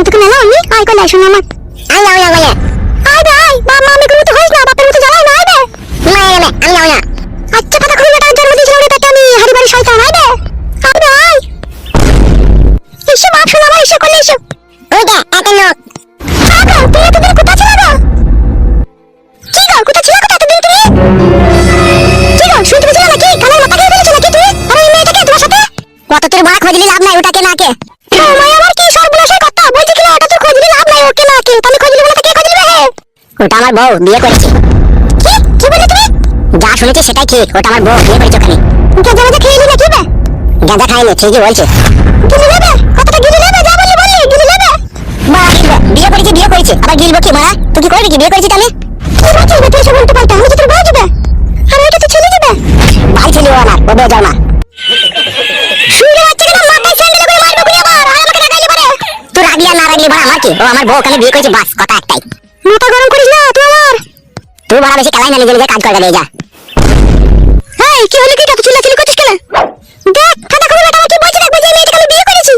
মতো করে আমি আয় কলে শোনা আমার। আয় যাও যাও বলে আয় বে আয়। বাপ মা আমি কোনো তো হইস না বাপের মতো জ্বালাই না বে। না আয় বে আমি যাও না। আচ্ছা কথা খুলে বেটা জন্ম দিয়েছিল রে তাকে আমি হারি বাড়ি শয়তান আয় বে। আয় বে আয়। এসে বাপ শোনা আমার এসে করলে এসো। ওই দে এত লোক। আগা তুই এতদিন কোথা ছিল গো? কি গো কোথা ছিল কোথা এতদিন তুমি? কি গো শুনতে পেয়েছিল নাকি? কানের মাথা খেয়ে ফেলেছো নাকি তুমি? আর মেয়েটাকে তোমার সাথে? কত তোর বড় খোঁজ লাভ নাই ওটাকে নাকে সময় আমার কি সর্বনাশের কথা বলছি কিনা ওটা তোর খোঁজ নিলে লাভ নাই ওকে নাকে তাহলে খোঁজ নিলে না কে খোঁজ নিবে হে ওটা আমার বউ বিয়ে করেছে। কি? কি বলে তুমি? যা শুনেছি সেটাই ঠিক ওটা আমার বউ বিয়ে করেছে ওখানে। গাঁজা গাঁজা খেয়ে নাকি বে? গাঁজা খাইনি ঠিকই বলছে। গিলে নেবে? কতটা গিলে নেবে? যা বললি বললি গিলে নেবে? মা বিয়ে করেছে বিয়ে করেছে। আবার গিলবো কি মারা তুই কি করবি কি বিয়ে করেছিস আমি কি বলছিস তুই সব উল্টো পাল্টা? আমি তোর বউ যাবে আর ওইটা তো ছেলে যাবে ভাই ছেলে ও আমার ও বউ যাও না করে রাগলি আর না রাগলি বড় আমার কি? ও আমার বউ ওখানে বিয়ে করেছে বাস কথা একটাই। মাথা গরম আমার তুই বড় বেশি কালাই না নিজে নিজে কাজ করে যা এই কি হলো কি তুই চিল্লাচিল্লি করছিস কেন? দেখ খাতা খুলে বেটা কি? বলছিস দেখব যে মেয়েটাকে আমি বিয়ে করেছি।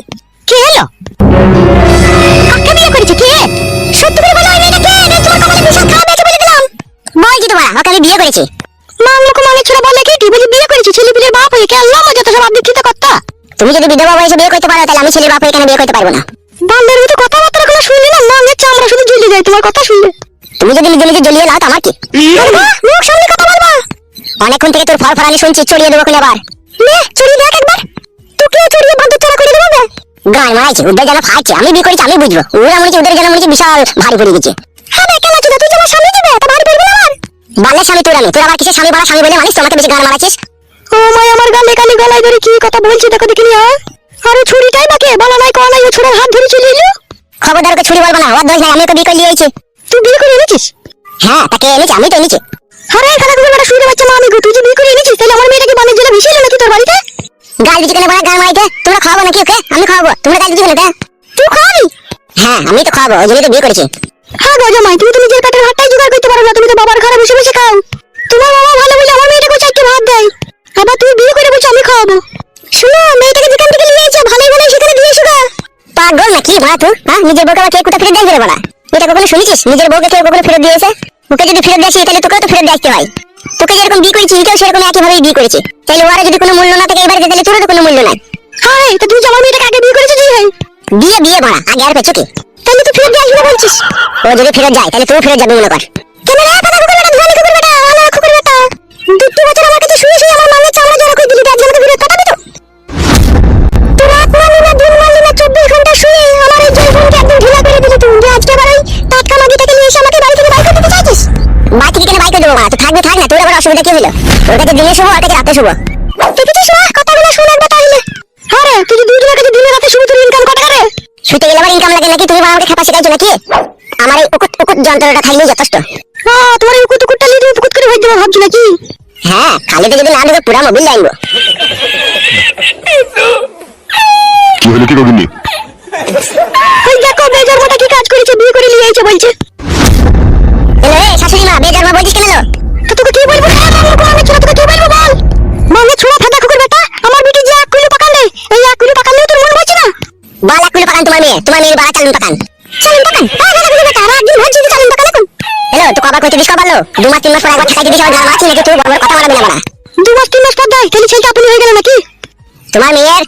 কে এলো? কাকে বিয়ে করেছি? কে? সত্যি করে বলো ওই মেয়েটা কে? রে তোমার কপালে বিশাল খারাপ হয়েছে বলে দিলাম। বলছি তো বাড়া ওকে আমি বিয়ে করেছি। মামলুক মানে ছোড়া বলে কি তুই বলি বিয়ে করেছি? ছেলে পিলের বাপ হয়ে কে আল্লাহ মজা তো সব দীক্ষিত কর্তা? তুমি যদি বিধবা বয়সে বিয়ে করতে পারো তাহলে আমি ছেলের বাপ হয়ে কেন বিয়ে করতে পারব না? বান্দার মতো কথাবার্তা গুলো শুনলি না নাঙ্গের চামড়া শুনে জ্বলে যায় তোমার কথা শুনলে। তুমি যদি নিজে নিজে জ্বলিয়ে নাও তো আমার কি মুখ সামনে কথা বলবা। অনেকক্ষণ থেকে তোর ফর ফরানি শুনছি চড়িয়ে দেবো খুলে আবার। নে চড়িয়ে দেখ একবার। তোকেও চড়িয়ে বাদ্য চারা করে দেবো গান মারাইছে যেন আমি বিয়ে করেছি আমি বুঝব। ওরা মনে হচ্ছে যেন মনে হচ্ছে বিশাল ভারী পড়ে গেছে। হ্যাঁ কেন চুদা তুই আমার স্বামী দিবে তা ভারী পড়বে আমার বালের স্বামী তোর আমি তোর আবার কিসের স্বামী বলা স্বামী বলে মানিস? তোমাকে বেশি গান মারাছিস ও মাই আমার গালে গালে গলায় ধরে কি কথা বলছি দেখো দেখিনি হ্যাঁ আর ছুরিটাই নাকি বলা নাই কোয়া নাই ও ছুরির হাত ধরে চলে এলো খবরদার ওকে ছুরি বলব না ওর দোষ নাই আমি ওকে বিয়ে করে হ্যাঁ তাকে এনেছি আমি তো এনেছি। আরে খালা কুকুর বেটা শুনে বাচ্চা মা আমি তুই যে বিয়ে করে এনেছিস তাহলে আমার মেয়েটাকে বানের জলে ভিসিয়ে নাকি তোর বাড়িতে? গাল দিচ্ছি কেন? বলা গাল মারাইতে তোমরা খাওয়াবো নাকি ওকে? আমি খাওয়াবো। তোমরা গাল দিচ্ছি কেন তুই খাওয়াবি? হ্যাঁ আমি তো খাওয়াবো। ওই জন্যই তো বিয়ে করেছি। হ্যাঁ গো জামাই তুমি তো নিজের পেটের ভাতটাই জোগাড় করতে পারো না তুমি তো বাবার ঘরে বসে বসে খাও। তোমার বাবা ভালো বলে আমার মেয়েটাকে চারটে ভাত দেয়। আবার তুমি বিয়ে করে বলছো আমি খাওয়াবো। শুনো মেয়েটাকে যেখান থেকে নিয়ে এসে ভালোই ভালোই সেখানে দিয়ে এসো পাগল নাকি? ভাত হ্যাঁ? নিজের বউকে আবার কে কোথা ফেরত দেয় বলা? এটা কখনো শুনেছিস? নিজের বউকে কেউ কখনো ফেরত দিয়েছে? ওকে যদি ফেরত দেয় তাহলে তোকেও তো ফেরত দেখতে হয়। তোকে যেরকম বিয়ে করেছি এটাও সেরকম একইভাবেই বিয়ে করেছে। তাহলে ওরা যদি কোনো মূল্য না থাকে এবারে তাহলে তোরও তো কোনো মূল্য নাই। হ্যাঁ তো তুই আমার মেয়েটাকে আগে বিয়ে করেছিস ভাই বিয়ে বিয়ে বাড়া আগে আর পেছকে তাহলে তুই ফেরত আসবি না বলছিস। ও যদি ফেরত যায় তাহলে তুই ফেরত যাবি মনে কর। কেন রে? পাতা কুকুর বেটা ধনী কুকুর বেটা আমার কুকুর বেটা। দুটো বছর আমার কাছে শুয়ে শুয়ে আমার মানের অসুবিধা কি হলো ওর দিনে শুভ ওর কাছে রাতে শুভ। দেখেছিস মা কথাগুলো শুনে একবার তাহলে। হ্যাঁ তুই যে দুজনের কাছে দিনে রাতে শুভ তোর ইনকাম কটা করে? শুতে গেলে আবার ইনকাম লাগে নাকি? তুমি আমাকে খেপা শিখাইছো নাকি? আমার এই উকুত উকুত যন্ত্রটা থাকলেই যথেষ্ট। হ্যাঁ তোমার এই উকুত উকুতটা নিয়ে তুমি পুকুত করে হয়ে যাবে ভাবছ নাকি? হ্যাঁ খালিতে যদি না দেবে পুরা মোবিল লাইনবো কি হলো কি রবিনী ওই দেখো বেজার মোটা কি কাজ করেছে বিয়ে করে নিয়ে এসে বলছে। রে শাশুড়ি মা বেজার মা বলছিস কেন এলো তো তোকে কি বলব? আমি তোকে কি বলব বল? মানে ছোড়া ফাদা কুকুর বেটা আমার বেটি যে এক কুলি পাকালে এই এক কুলি পাকালেও তোর মন বলছে না? বল এক কুলি পাকান তোমার মেয়ে তোমার মেয়ের বাড়া চালুন পাকান। চালুন পাকান? হ্যাঁ ফাদা কুকুর বেটা আর একদিন ভাবছি চালুন পাকান এখন। এলো তো কবার কইতে বিশ কবার দু মাস তিন মাস পর একবার ঠেকাই দিবি সবাই মাছি নাকি তুই বড় কথা বলবি না বড়া দু মাস তিন মাস পর দেয় তাহলে ছেলেটা আপনি হয়ে গেল নাকি? তোমার মেয়ের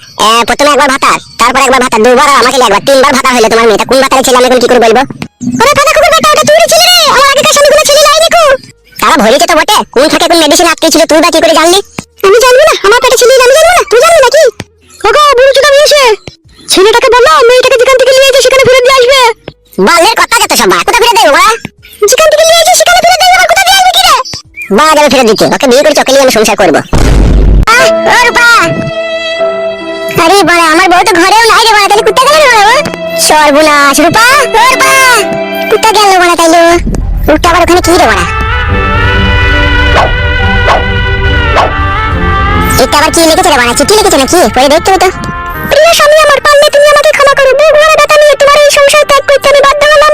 প্রথমে একবার ভাতার তারপর একবার ভাতার দুবার আমাকে একবার তিনবার ভাতা হইল তোমার মেয়েটা। কোন ভাতারে ছেলে আমি এখন কি করে বলব? আরে ফাদা কুকুর বেটা ওটা তুই ছেলে রে আমার আগেকার স্বামী কোনো ছেলে লাইনি কো তারা ভরেছে তো বটে? কোন থাকে কোন মেডিসিন আটকে ছিল তুই বা কি করে জানলি? আমি জানব না আমার পেটে ছেলে আমি জানব না তুই জানবি নাকি? ওগো বুড়ো চুদা মিয়েছে ছেলেটাকে বলো মেয়েটাকে যেখান থেকে নিয়ে এসে সেখানে ফেরত দিয়ে আসবে। বালের কথা যত সব কোথা ফেরত দেবো বাড়া যেখান থেকে নিয়ে এসে সেখানে ফেরত আবার কোথা দিয়ে আসবে কি রে? বাড়া যাবে ফেরত দিতে। ওকে বিয়ে করে চকে নিয়ে আমি সংসার করব। আহ ও রূপা! আরে বাড়া আমার বউ তো ঘরেও নাই রে বাড়া তাহলে কুত্তা গেল রে বাড়া? সর্বনাশ রূপা! ও রূপা! কুত্তা গেল বাড়া তাইলো? রূপটা আবার ওখানে কি রে বাড়া? এটা আবার কি লিখেছে রে বাড়া চিঠি লিখেছে নাকি? পড়ে দেখতে হতো। প্রিয় স্বামী আমার পারলে তুমি আমাকে ক্ষমা করো। বউ ঘরে ব্যথা নিয়ে তোমার এই সংসার ত্যাগ করতে আমি বাধ্য হলাম।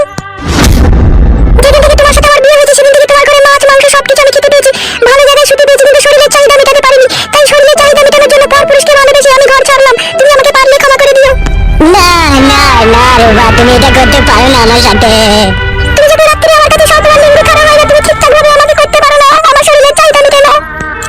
যেদিন থেকে তোমার সাথে আমার বিয়ে হয়েছে সেদিন থেকে তোমার ঘরে মাছ মাংস সবকিছু আমি খেতে পেয়েছি ভালো জায়গায় শুতে পেয়েছি কিন্তু শরীরের চাহিদা মেটাতে পারিনি। তাই শরীরের চাহিদা মেটানোর জন্য পর পুরুষকে ভালোবেসে আমি ঘর ছাড়লাম। তুমি আমাকে পারলে ক্ষমা করে দিও। না না না রে রূপা তুমি এটা করতে পারো না আমার সাথে। তুমি যদি রাত্রে আমার কাছে সব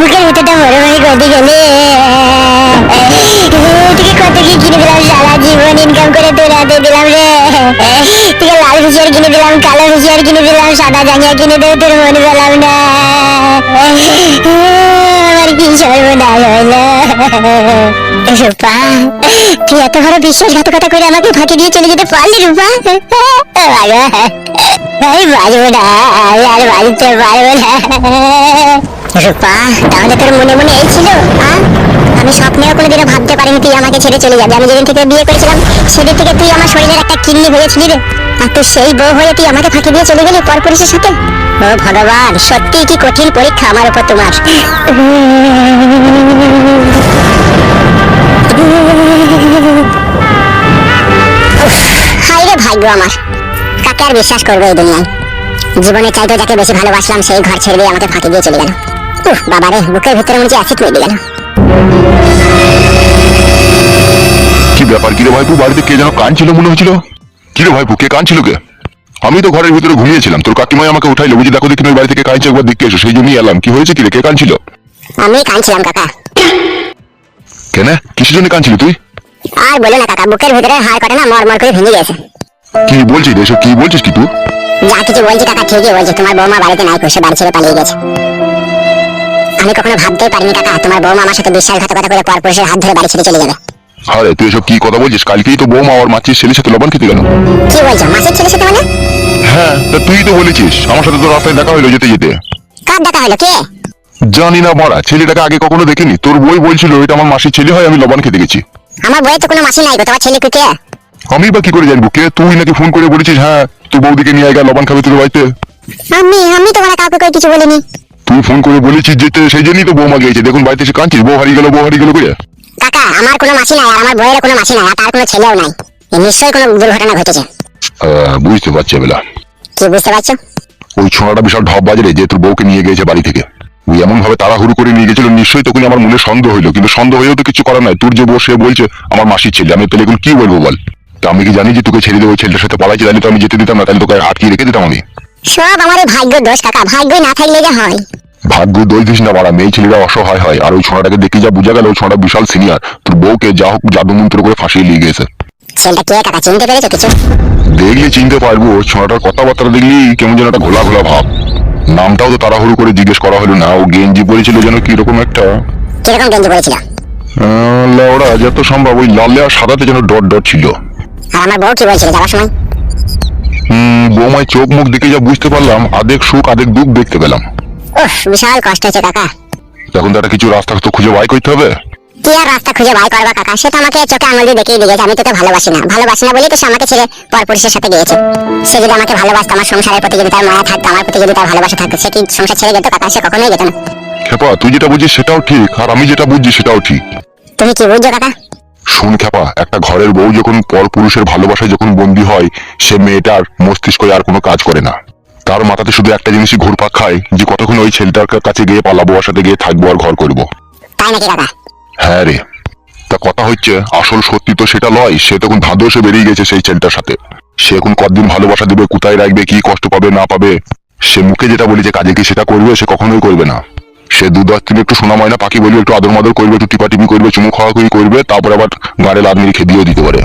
বুকের ভিতরটা মরে মরে করতে গেলে তোকে কত কি কিনে দিলাম সারা জীবন ইনকাম করে তোর হাতে দিলাম রে তোকে লাল হুঁশিয়ার কিনে দিলাম কালো হুঁশিয়ার কিনে দিলাম সাদা জাঙ্গিয়া কিনে দেবো তোর মনে পেলাম না আমার কি সর্বনাশ হইল রূপা তুই এত বড় বিশ্বাসঘাতকতা করে আমাকে ফাঁকি দিয়ে চলে যেতে পারলি রূপা আমি বাজবো না আমি আর বাজতে পারব না। রূপা তাহলে তোর মনে মনে এই ছিল? আমি স্বপ্নেও কোনোদিনও ভাবতে পারিনি তুই আমাকে ছেড়ে চলে যাবি। আমি যেদিন থেকে বিয়ে করেছিলাম, সেদিন থেকে তুই আমার শরীরের একটা কিডনি হয়েছিলি রে। আর তুই সেই বউ হয়ে তুই আমাকে ফাঁকি দিয়ে চলে গেলি পরপুরুষের সাথে? ও ভগবান সত্যি কি কঠিন পরীক্ষা আমার উপর তোমার। হাই রে ভাগ্য আমার। কাকে আর বিশ্বাস করব এই দুনিয়ায়? জীবনে চাইতো যাকে বেশি ভালোবাসলাম সেই ঘর ছেড়ে দিয়ে আমাকে ফাঁকি দিয়ে চলে গেল। উহ বাবা রে বুকের ভিতরে মনে হচ্ছে অ্যাসিড মেরে গেল। কি ব্যাপার কিরে ভাইপু বাড়িতে কে যেন কানছিল মনে হচ্ছিল? কিরে ভাইপু কে কানছিল কে আমি তো ঘরের ভিতরে ঘুমিয়েছিলাম। তোর কাকিমাই আমাকে উঠাইলো। বুঝি দেখো দেখি তুমি বাড়ি থেকে কাঁদছে একবার দেখতে এসো। সেই জন্যই এলাম। কি হয়েছে কিরে কে কানছিল আমি কাঁদছিলাম কাকা। কেন? কিসের জন্য কানছিলি তুই? আর বলো না কাকা বুকের ভিতরে হাড় কাটে না মরমর করে ভেঙে গেছে। কি বলছিস এসব কি বলছিস কি তুই? যা কিছু বলছি কাকা ঠিকই বলছি তোমার বৌমা বাড়িতে নাই সে বাড়ি ছেড়ে পালিয়ে গেছে। আমি কখনো ভাবতেই পারিনি কাকা তোমার বৌমা আমার সাথে বিশ্বাসঘাতকতা করে পরপুরুষের হাত ধরে বাড়ি ছেড়ে চলে যাবে। আরে তুই এসব কি কথা বলছিস? কালকেই তো বৌমা আর মাছির ছেলের সাথে লবণ খেতে গেল। কি বলছো মাসির ছেলের সাথে মানে? হ্যাঁ তা তুই তো বলেছিস আমার সাথে তো রাস্তায় দেখা হলো যেতে যেতে। কার দেখা হলো কে? জানি না মারা ছেলেটাকে আগে কখনো দেখিনি। তোর বই বলছিল এটা আমার মাসির ছেলে হয় আমি লবণ খেতে গেছি। আমার বইয়ে তো কোনো মাসি নাই গো তোমার ছেলে কে আমি বা কি করে জানব? কে তুই নাকি ফোন করে বলেছিস হ্যাঁ? তুই বৌদিকে নিয়ে আয় গা লবণ খাবে তোর বাড়িতে। আমি আমি তোমার কাউকে করে কিছু বলিনি। তুই ফোন করে বলেছিস যেতে সেই জন্যই তো বৌমা গিয়েছে দেখুন বাড়িতে এসে কাঁদছিস বউ হারিয়ে গেল বউ হারিয়ে গেল করে কাকা আমার কোনো মাসি নাই আর আমার বইয়ের কোনো মাসি নাই আর তার কোনো ছেলেও নাই। নিশ্চয়ই কোনো দুর্ঘটনা ঘটেছে। বুঝতে পারছি বেলা কি বুঝতে পারছ? ওই ছোঁড়াটা বিশাল ঢপ বাজারে যে তোর বউকে নিয়ে গিয়েছে বাড়ি থেকে। ওই এমন ভাবে তাড়াহুড়ো করে নিয়ে গেছিল নিশ্চয়ই তখন আমার মনে সন্দেহ হইল কিন্তু সন্দেহ হয়েও তো কিছু করার নাই। তোর যে বউ সে বলছে আমার মাসির ছেলে। আমি তাহলে এখন কি বলব বল? তা আমি কি জানি যে তোকে ছেড়ে দেবো ওই ছেলেটার সাথে পালাইছে তাহলে তো আমি যেতে দিতাম না তাহলে তোকে আটকিয়ে রেখে দিতাম আমি। সব আমার ভাগ্য দোষ কাকা। ভাগ্যই না থাকলে যা হয়। ভাগ্য দোষ দিস না বাড়া মেয়ে ছেলেরা অসহায় হয় আর ওই ছোঁড়াটাকে দেখে যা বোঝা গেল ওই ছোঁড়া বিশাল সিনিয়র তোর বউকে যা হোক জাদু মন্ত্র করে ফাঁসিয়ে নিয়ে গেছে ছেলেটা কে কাকা? চিনতে পেরেছ কিছু? দেখলে চিনতে পারব ছোঁড়াটার কথাবার্তা দেখলি কেমন যেন একটা ঘোলা ঘোলা ভাব। নামটাও তো তাড়াহুড়ো করে জিজ্ঞেস করা হলো না। ও গেঞ্জি পরেছিল যেন কীরকম একটা। কীরকম গেঞ্জি পরেছিল? লাউড়া যত সম্ভব ওই লালে আর সাদাতে যেন ডট ডট ছিল। আর আমার বউ কি বলছিল যাওয়ার সময়? হুম বৌমায় চোখ মুখ দেখে যা বুঝতে পারলাম আদেক সুখ আদেক দুঃখ দেখতে পেলাম। বিশাল কষ্ট হচ্ছে কাকা। এখন তো একটা কিছু রাস্তা তো খুঁজে বাই করতে হবে। কি আর রাস্তা খুঁজে বাই করবা কাকা সে তো আমাকে চোখে আঙুল দিয়ে দেখিয়ে দিয়েছে আমি তোকে ভালোবাসি না। ভালোবাসি না বলেই তো সে আমাকে ছেড়ে পরপুরুষের সাথে গিয়েছে। সে যদি আমাকে ভালোবাসতো আমার সংসারের প্রতি যদি তার মায়া থাকতো আমার প্রতি যদি তার ভালোবাসা থাকতো সে কি সংসার ছেড়ে যেত কাকা? সে কখনোই যেত না। খেপা তুই যেটা বুঝিস সেটাও ঠিক আর আমি যেটা বুঝছি সেটাও ঠিক। তুমি কি বুঝছ কাকা? শুন খেপা একটা ঘরের বউ যখন পর পুরুষের ভালোবাসায় যখন বন্দী হয় সে মেয়েটার মস্তিষ্কে আর কোনো কাজ করে না। তার মাথাতে শুধু একটা জিনিসই ঘুরপাক খায় যে কতক্ষণ ওই ছেলেটার কাছে গিয়ে পালাবো ওর সাথে গিয়ে থাকব আর ঘর করব। তাই নাকি কাকা? হ্যাঁ রে। তা কথা হচ্ছে, আসল সত্যি তো সেটা লয়, সে তখন ধাঁধসে বেরিয়ে গেছে সেই ছেলেটার সাথে। সে এখন কতদিন ভালোবাসা দেবে, কোথায় রাখবে, কি কষ্ট পাবে, না পাবে? সে মুখে যেটা বলি যে কাজে কি সেটা করবে, সে কখনোই করবে না। সে দু দশ দিন একটু শোনা ময়না পাখি বলবে একটু আদর মাদর করবে, একটু টিপাটিপি করবে, চুমু খাওয়া খুঁড়ি করবে, তারপর আবার গাড়ে লাদ মেরে খেদিয়েও দিতে পারে।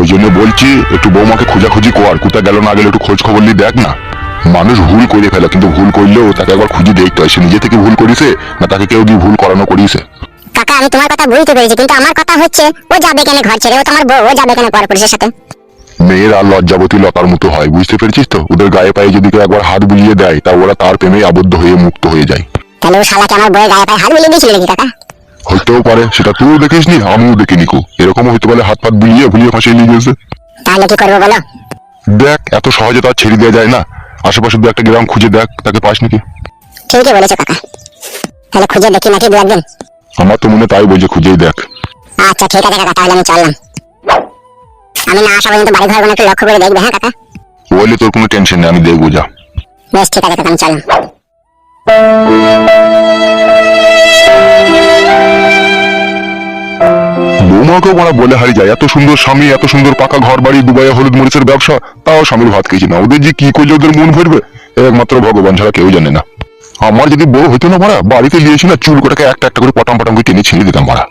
ওই জন্য বলছি, একটু বৌমাকে খোঁজাখুঁজি কর, কোথায় গেল না গেলে একটু খোঁজ খবর নিয়ে দেখ না। মানুষ ভুল করে ফেলে, কিন্তু ভুল করলেও তাকে একবার খুঁজে দেখতে হয়। সে নিজে থেকে ভুল করিছে, না তাকে কেউ দিয়ে ভুল করানো করিয়েছে কাকা আমি তোমার কথা বুঝতে পেরেছি কিন্তু আমার কথা হচ্ছে ও যাবে কেন ঘর ছেড়ে? ও তোমার বউ ও যাবে কেন পরপুরুষের সাথে? মেয়েরা লজ্জাবতী লতার মতো হয় বুঝতে পেরেছিস তো? ওদের গায়ে পায়ে যদি কেউ একবার হাত বুলিয়ে দেয় তা ওরা তার প্রেমে আবদ্ধ হয়ে মুক্ত হয়ে যায়। তাহলে ও শালাকে আমার বউয়ের গায়ে পায়ে হাত মিলিয়ে দিয়েছিল নাকি কাকা? হইতেও পারে সেটা তুইও দেখিস নি আমিও দেখিনি কো। এরকম হইতে পারে হাত পাত বুলিয়ে ভুলিয়ে ফাঁসিয়ে নিয়ে গেছে। তাহলে কি করব বলো? দেখ এত সহজে তো আর ছেড়ে দেওয়া যায় না। আশেপাশে দু একটা গ্রাম খুঁজে দেখ তাকে পাস নাকি? ঠিকই বলেছ কাকা। তাহলে খুঁজে দেখি নাকি দু একদিন আমার তো মনে তাই বলছে খুঁজেই দেখ। আচ্ছা ঠিক আছে কাকা তাহলে আমি চললাম। আমি না আসা পর্যন্ত বাড়ি ঘর একটু লক্ষ্য করে দেখবে হ্যাঁ কাকা? বললে তোর কোনো টেনশন নেই আমি দেখব যা। বেশ ঠিক আছে কাকা আমি চললাম। বৌমাকেও মারা বলে হারি যায় এত সুন্দর স্বামী এত সুন্দর পাকা ঘর বাড়ি দুবাইয়ে হলুদ মরিচের ব্যবসা তাও স্বামীর ভাত খেয়েছি না। ওদের যে কি করলে ওদের মন ভরবে একমাত্র ভগবান ছাড়া কেউ জানে না। আমার যদি বউ হইতো না মারা, বাড়িতে গিয়েছিল না চুল কোটাকে একটা একটা করে পটাম পটাম করে টেনে ছিঁড়ে দিতাম মারা।